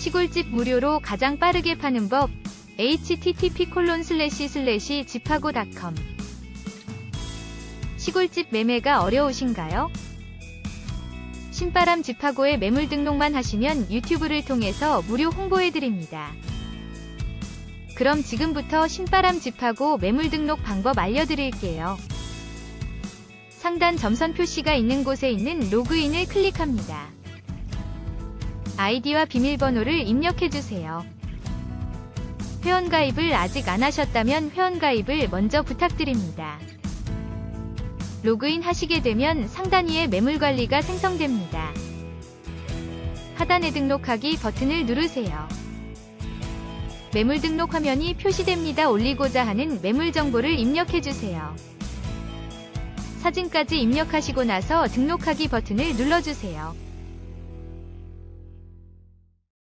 시골집 무료로 가장 빠르게 파는 법 http 콜론 슬래시 슬래시 집하고닷컴 시골집 매매가 어려우신가요? 신바람 집하고에 매물 등록만 하시면 유튜브를 통해서 무료 홍보해드립니다. 그럼 지금부터 신바람 집하고 매물 등록 방법 알려드릴게요. 상단 점선 표시가 있는 곳에 있는 로그인을 클릭합니다. 아이디와 비밀번호를 입력해주세요. 회원가입을 아직 안 하셨다면 회원가입을 먼저 부탁드립니다. 로그인 하시게 되면 상단 위에 매물관리가 생성됩니다. 하단에 등록하기 버튼을 누르세요. 매물 등록 화면이 표시됩니다. 올리고자 하는 매물 정보를 입력해주세요. 사진까지 입력하시고 나서 등록하기 버튼을 눌러주세요.